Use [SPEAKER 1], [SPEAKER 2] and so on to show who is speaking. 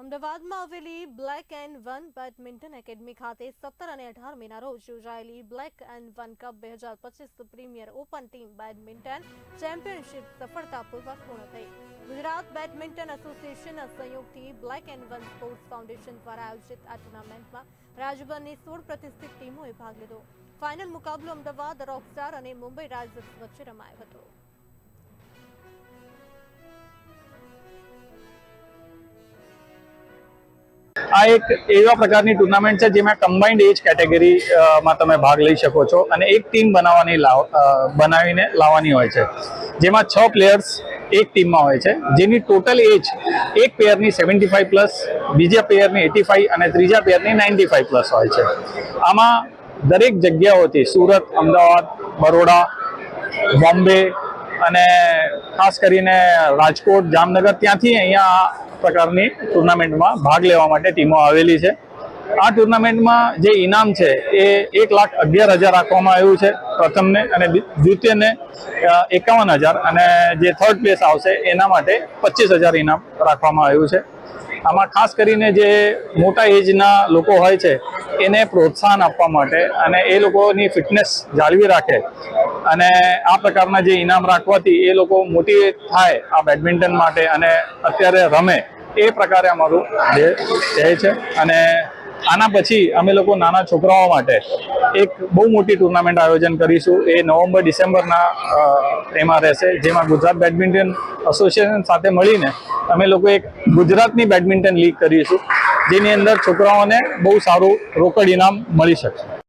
[SPEAKER 1] અમદાવાદમાં આવેલી black and one badminton academy ખાતે સત્તર અને અઢાર મેના રોજ યોજાયેલી બ્લેક એન્ડ વન કપ બે હજાર પચીસ premier open team badminton championship સફળતાપૂર્વક પૂર્ણ થઈ. ગુજરાત બેડમિન્ટન એસોસિએશનના સહયોગથી black and one sports foundation દ્વારા આયોજિત આ ટુર્નામેન્ટમાં રાજ્યભરની સોળ પ્રતિષ્ઠિત ટીમોએ ભાગ લીધો. ફાઇનલ મુકાબલો અમદાવાદ રોકસ્ટાર અને મુંબઈ રાઇઝર્સ વચ્ચે રમાયો હતો.
[SPEAKER 2] આ એક એવા પ્રકારની ટુર્નામેન્ટ છે જેમાં કમ્બાઇન્ડ એજ કેટેગરીમાં તમે ભાગ લઈ શકો છો અને એક ટીમ બનાવવાની બનાવીને લાવવાની હોય છે. જેમાં છ પ્લેયર્સ એક ટીમમાં હોય છે. જેની ટોટલ એજ એક પેયરની સેવન્ટી ફાઈવ પ્લસ બીજા પેયરની એટી ફાઈવ અને ત્રીજા પેયરની નાઇન્ટી ફાઈવ પ્લસ હોય છે. આમાં દરેક જગ્યાઓથી સુરત, અમદાવાદ, બરોડા, બોમ્બે અને ખાસ કરીને રાજકોટ, જામનગર, ત્યાંથી અહીંયા પ્રકારની ટુર્નામેન્ટમાં ભાગ લેવા માટે ટીમો આવેલી છે. આ ટુર્નામેન્ટમાં જે ઇનામ છે એ એક લાખ અગિયાર હજાર રાખવામાં આવ્યું છે. પ્રથમને અને દ્વિતીયને એકાવન હજાર અને જે થર્ડ પ્લેસ આવશે એના માટે પચીસ હજાર ઇનામ રાખવામાં આવ્યું છે. આમાં ખાસ કરીને જે મોટા એજના લોકો હોય છે, એને પ્રોત્સાહન આપવા માટે અને એ લોકોની ફિટનેસ જાળવી રાખે અને આ પ્રકારના જે ઇનામ રાખવાથી એ લોકો મોટી થાય આ બેડમિન્ટન માટે અને અત્યારે રમે, એ પ્રકારે અમારું ધ્યેય ધ્યેય છે. અને આના પછી અમે લોકો નાના છોકરાઓ માટે એક બહુ મોટી ટુર્નામેન્ટ આયોજન કરીશું. એ નવેમ્બર, ડિસેમ્બરના એમાં રહેશે. જેમાં ગુજરાત બેડમિન્ટન એસોસિએશન સાથે મળીને અમે લોકો એક ગુજરાતની બેડમિન્ટન લીગ કરીશું. જેની અંદર છોકરાઓને બહુ સારું રોકડ ઇનામ મળી શકશે.